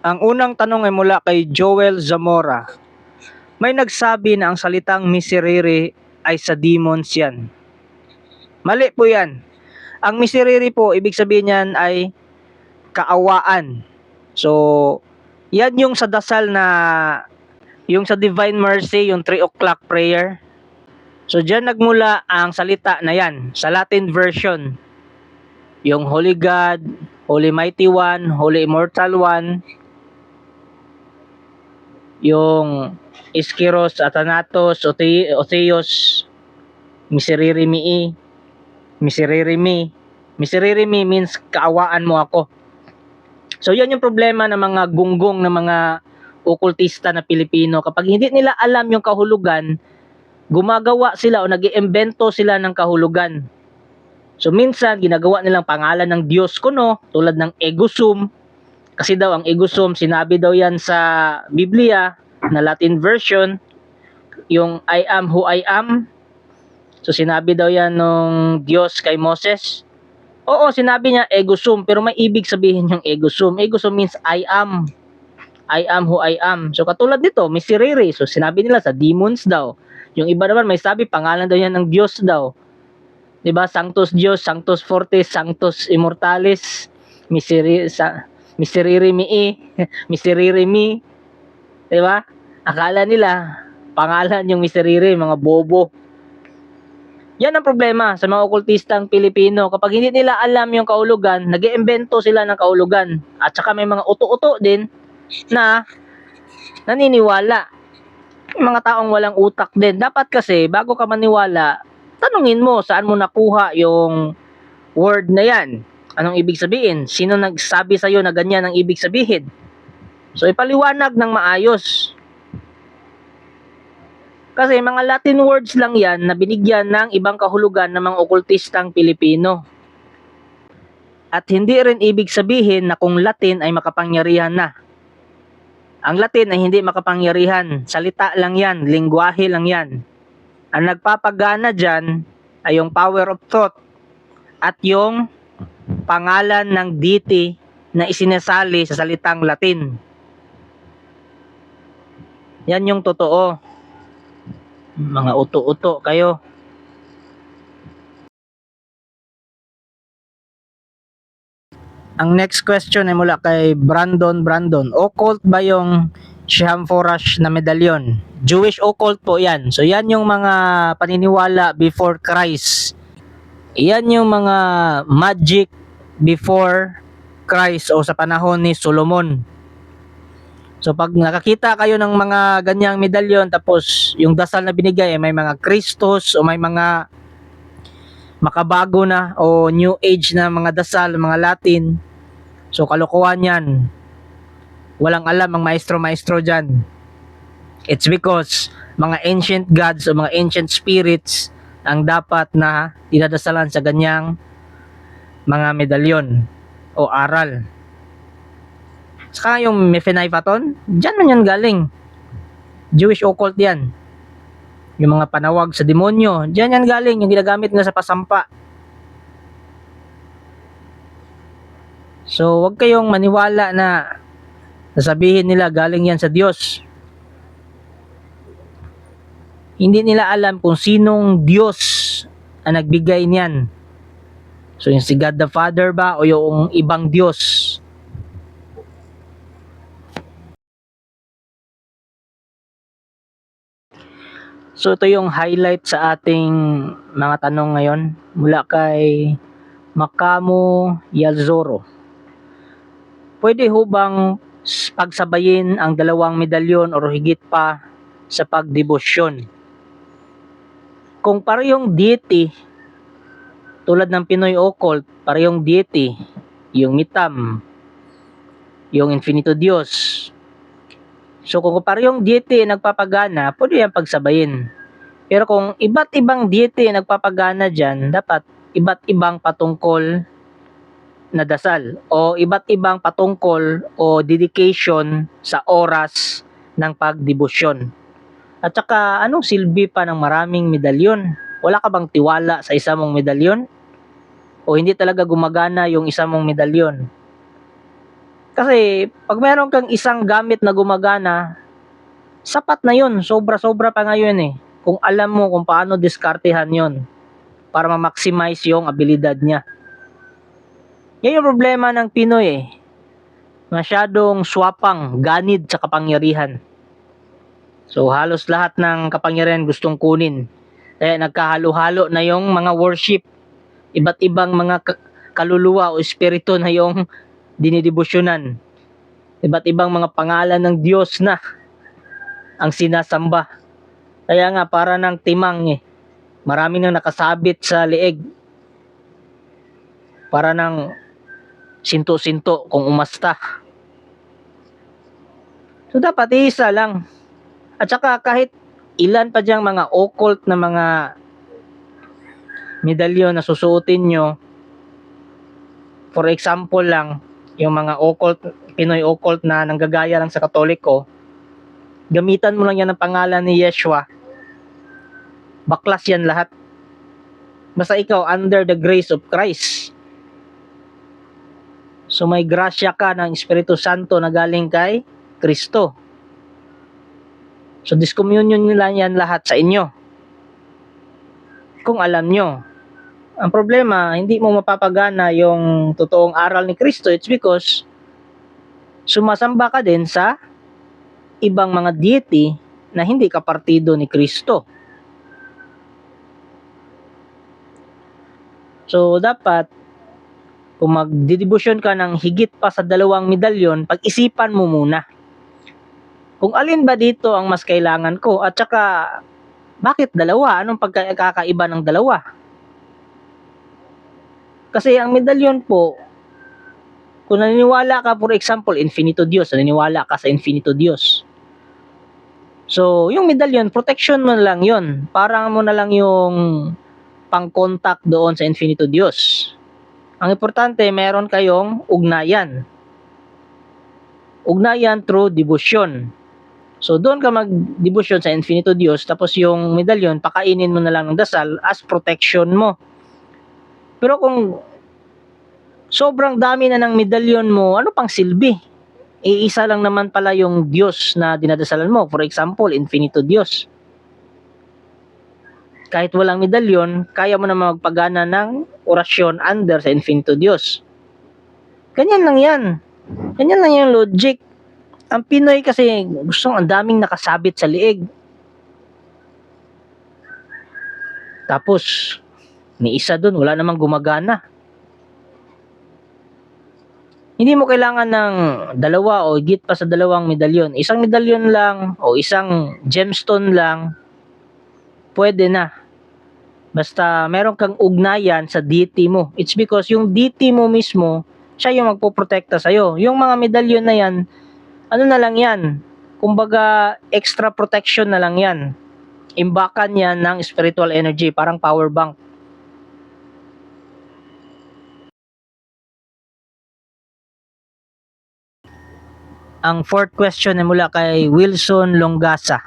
Ang unang tanong ay mula kay Joel Zamora. May nagsabi na ang salitang miserere ay sa demons yan. Mali po yan. Ang miserere po, ibig sabihin yan ay kaawaan. So, yan yung sa dasal na, yung sa Divine Mercy, yung 3 o'clock prayer. So, dyan nagmula ang salita na yan, sa Latin version. Yung Holy God, Holy Mighty One, Holy Immortal One, yung Iskiros, Atanatos, Ote- Otheos, Miseririmi, Miseririmi. Miseririmi means kaawaan mo ako. So yan yung problema ng mga gunggong ng mga okultista na Pilipino. Kapag hindi nila alam yung kahulugan, gumagawa sila o nag iimbento sila ng kahulugan. So minsan, ginagawa nilang pangalan ng Diyos kuno, tulad ng Egosum, kasi daw ang egosum, sinabi daw yan sa Biblia na Latin version, yung I am who I am. So sinabi daw yan nung Diyos kay Moses. Oo, sinabi niya egosum, pero may ibig sabihin yung egosum. Egosum means I am. I am who I am. So katulad nito, may sirere. So sinabi nila sa demons daw. Yung iba naman may sabi pangalan daw yan ng Diyos daw. 'Di ba? Sanctus Dios, Sanctus Fortis, Sanctus Immortalis, Miseri sa Miseriri-mi, Miseriri-mi. 'Di ba? Akala nila pangalan yung Miseriri, mga bobo. Yan ang problema sa mga okultistang Pilipino. Kapag hindi nila alam yung kaulugan, nag iimbento sila ng kaulugan. At saka may mga uto-uto din na naniniwala. Mga taong walang utak din. Dapat kasi, bago ka maniwala, tanungin mo saan mo nakuha yung word na yan. Anong ibig sabihin? Sino nagsabi sa'yo na ganyan ang ibig sabihin? So, ipaliwanag ng maayos. Kasi mga Latin words lang yan na binigyan ng ibang kahulugan ng mga okultistang Pilipino. At hindi rin ibig sabihin na kung Latin ay makapangyarihan na. Ang Latin ay hindi makapangyarihan. Salita lang yan, lingwahe lang yan. Ang nagpapagana dyan ay yung power of thought at yung pangalan ng deity na isinesali sa salitang Latin. Yan yung totoo. Mga uto-uto kayo. Ang next question ay mula kay Brandon Brandon. Occult ba yung Shemforash na medalyon? Jewish occult po yan. So yan yung mga paniniwala before Christ. Yan yung mga magic before Christ o sa panahon ni Solomon. So pag nakakita kayo ng mga ganyang medalyon tapos yung dasal na binigay ay may mga Kristos o may mga makabago na o new age na mga dasal, mga Latin. So kalokohan yan. Walang alam ang maestro-maestro dyan. It's because mga ancient gods o mga ancient spirits ang dapat na dinadasalan sa ganyang mga medalyon o aral. Saka yung Mephinaifaton, dyan man yan galing. Jewish occult yan. Yung mga panawag sa demonyo, dyan yan galing, yung ginagamit nila sa pasampa. So, wag kayong maniwala na sasabihin nila galing yan sa Diyos. Hindi nila alam kung sinong Diyos ang nagbigay niyan. So, yung si God the Father ba o yung ibang Diyos? So ito yung highlight sa ating mga tanong ngayon mula kay Makamo Yalzoro. Pwede ho bang pagsabayin ang dalawang medalyon o higit pa sa pagdebosyon. Kung parehong deity, tulad ng Pinoy occult, parehong deity, yung mitam, yung infinito Diyos. So kung parehong deity nagpapagana, pwede yan pagsabayin. Pero kung iba't ibang deity nagpapagana dyan, dapat iba't ibang patungkol na dasal o iba't ibang patungkol o dedication sa oras ng pagdebosyon. At saka, anong silbi pa ng maraming medalyon? Wala ka bang tiwala sa isa mong medalyon? O hindi talaga gumagana yung isa mong medalyon? Kasi, pag meron kang isang gamit na gumagana, sapat na yun. Sobra-sobra pa ngayon eh. Kung alam mo kung paano diskartehan yon para ma-maximize yung abilidad niya. Yan yung problema ng Pinoy eh. Masyadong swapang, ganid sa kapangyarihan. So halos lahat ng kapangyarihan gustong kunin. Kaya nagkahalo-halo na yung mga worship. Iba't ibang mga ka- kaluluwa o espiritu na yung dinidibusyonan. Iba't ibang mga pangalan ng Diyos na ang sinasamba. Kaya nga para ng timang eh. Marami nang nakasabit sa leeg. Para ng sinto-sinto kung umasta. So dapat isa lang. At saka kahit ilan pa diyang mga occult na mga medalyon na susuotin nyo, for example lang, yung mga occult, Pinoy occult na nanggagaya lang sa Katoliko, gamitan mo lang yan ng pangalan ni Yeshua, baklas yan lahat. Basta ikaw under the grace of Christ. So may grasya ka ng Espiritu Santo na galing kay Kristo. So discommunion nila yan lahat sa inyo. Kung alam nyo. Ang problema, hindi mo mapapagana yung totoong aral ni Kristo. It's because sumasamba ka din sa ibang mga deity na hindi ka partido ni Kristo. So dapat kung magdidibusyon ka ng higit pa sa dalawang medalyon, pag-isipan mo muna kung alin ba dito ang mas kailangan ko at saka bakit dalawa? Anong pagkakaiba ng dalawa? Kasi ang medalyon po, kung naniniwala ka, for example, infinito Diyos, naniniwala ka sa infinito Diyos. So, yung medalyon, protection mo na lang yun. Parang mo na lang yung pang-contact doon sa infinito Diyos. Ang importante, meron kayong ugnayan. Ugnayan through devotion. So doon ka mag-devotion sa infinito Diyos tapos yung medalyon pakainin mo na lang ng dasal as protection mo. Pero kung sobrang dami na ng medalyon mo, ano pang silbi? Iisa lang naman pala yung Diyos na dinadasalan mo. For example, infinito Diyos. Kahit walang medalyon, kaya mo na magpagana ng orasyon under sa infinito Diyos. Ganyan lang yan. Ganyan lang yung logic ang Pinoy kasi gustong ang daming nakasabit sa liig. Tapos, ni isa dun, wala namang gumagana. Hindi mo kailangan ng dalawa o higit pa sa dalawang medalyon. Isang medalyon lang o isang gemstone lang, pwede na. Basta meron kang ugnayan sa deity mo. It's because yung deity mo mismo, siya yung magpoprotekta sa'yo. Yung mga medalyon na yan, ano na lang yan, kumbaga extra protection na lang yan. Imbakan yan ng spiritual energy, parang power bank. Ang fourth question ay mula kay Wilson Longasa.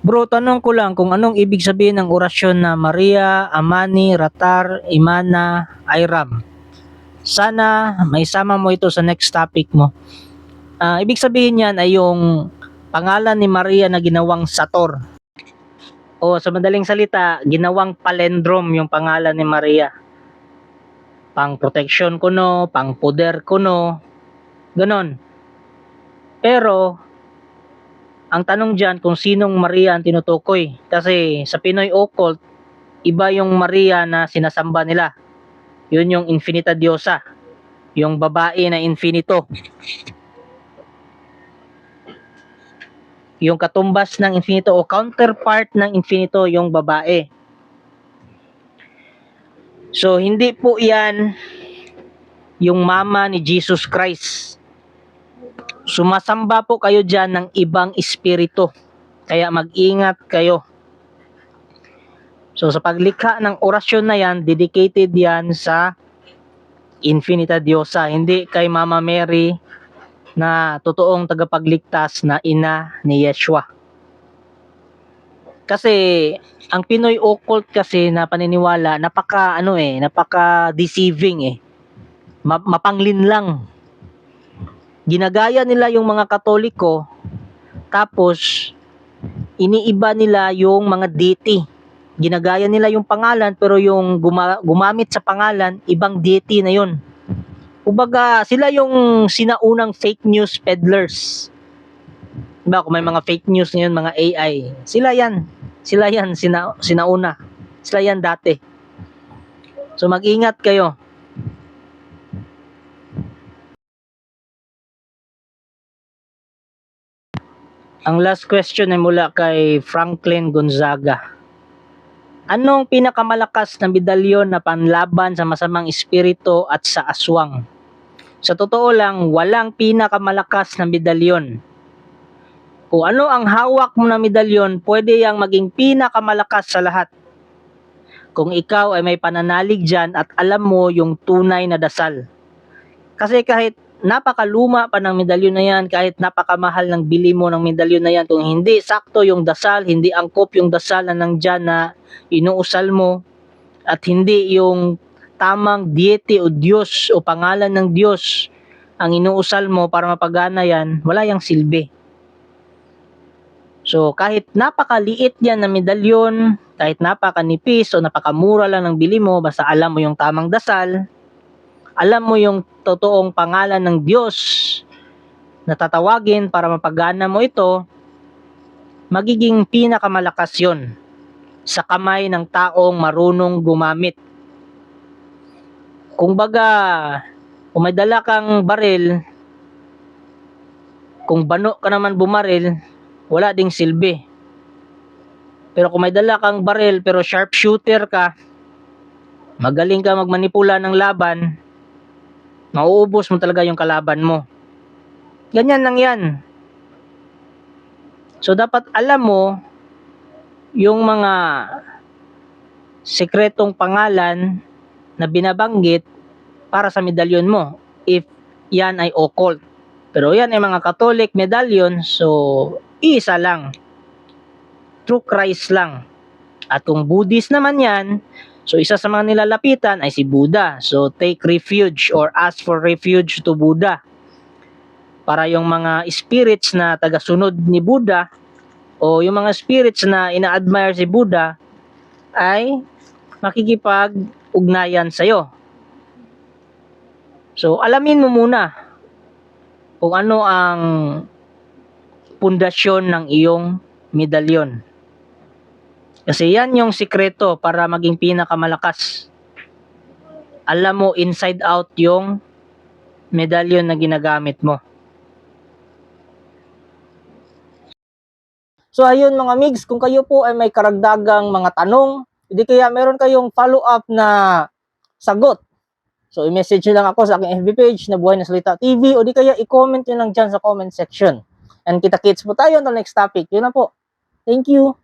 Bro, tanong ko lang kung anong ibig sabihin ng orasyon na Maria, Amani, Ratar, Imana, Iram. Sana may sama mo ito sa next topic mo. Ah, ibig sabihin niyan ay yung pangalan ni Maria na ginawang Sator. O sa madaling salita, ginawang palindrome yung pangalan ni Maria. Pang protection ko no, pang poder ko no. Ganon. Pero, ang tanong dyan kung sinong Maria ang tinutukoy. Kasi sa Pinoy occult, iba yung Maria na sinasamba nila. Yun yung Infinita Diosa. Yung babae na infinito. Yung katumbas ng infinito o counterpart ng infinito yung babae. So, hindi po yan yung mama ni Jesus Christ. Sumasamba po kayo dyan ng ibang espiritu. Kaya mag-ingat kayo. So, sa paglikha ng orasyon na yan, dedicated yan sa Infinita Diosa. Hindi kay Mama Mary na totoong tagapagligtas na ina ni Yeshua. Kasi ang Pinoy occult kasi na paniniwala napaka ano eh, napaka deceiving eh. Ma- mapanglin lang. Ginagaya nila yung mga Katoliko tapos iniiba nila yung mga deity. Ginagaya nila yung pangalan pero yung guma- gumamit sa pangalan ibang deity na yun. Kumbaga, sila yung sinaunang fake news peddlers. Diba, kung may mga fake news ngayon, mga AI, sila yan. Sila yan, sina, sinauna. Sila yan dati. So, mag-ingat kayo. Ang last question ay mula kay Franklin Gonzaga. Anong pinakamalakas na medalyon na panlaban sa masamang espiritu at sa aswang? Sa totoo lang, walang pinakamalakas na medalyon. Kung ano ang hawak mo na medalyon, pwede yang maging pinakamalakas sa lahat. Kung ikaw ay may pananalig dyan at alam mo yung tunay na dasal. Kasi kahit napakaluma pa ng medalyon na yan, kahit napakamahal ng bili mo ng medalyon na yan, kung hindi sakto yung dasal, hindi angkop yung dasal na nandyan na inuusal mo, at hindi yung tamang deity o Diyos o pangalan ng Diyos ang inuusal mo para mapagana yan, wala yang silbi. So, kahit napakaliit yan na medalyon, kahit napakanipis o napakamura lang ng bili mo, basta alam mo yung tamang dasal, alam mo yung totoong pangalan ng Diyos na tatawagin para mapagana mo ito, magiging pinakamalakas yon sa kamay ng taong marunong gumamit. Kung baga, kung may dala kang baril, kung bano ka naman bumaril, wala ding silbi. Pero kung may dala kang baril pero sharpshooter ka, magaling ka magmanipula ng laban, mauubos mo talaga yung kalaban mo. Ganyan lang yan. So dapat alam mo yung mga sekretong pangalan na binabanggit para sa medalyon mo if yan ay occult. Pero yan ay mga Catholic medallion so isa lang. True Christ lang. At kung Buddhist naman yan, so isa sa mga nilalapitan ay si Buddha. So take refuge or ask for refuge to Buddha. Para yung mga spirits na tagasunod ni Buddha o yung mga spirits na ina-admire si Buddha ay makikipag-ugnayan sa'yo. So, alamin mo muna kung ano ang pundasyon ng iyong medalyon. Kasi yan yung sikreto para maging pinakamalakas. Alam mo inside out yung medalyon na ginagamit mo. So ayun mga migs, kung kayo po ay may karagdagang mga tanong, hindi kaya meron kayong follow-up na sagot. So i-message nyo lang ako sa aking FB page na Buhay na Salita TV o di kaya i-comment nyo lang dyan sa comment section. And kita-kits po tayo until next topic. Yun na po. Thank you.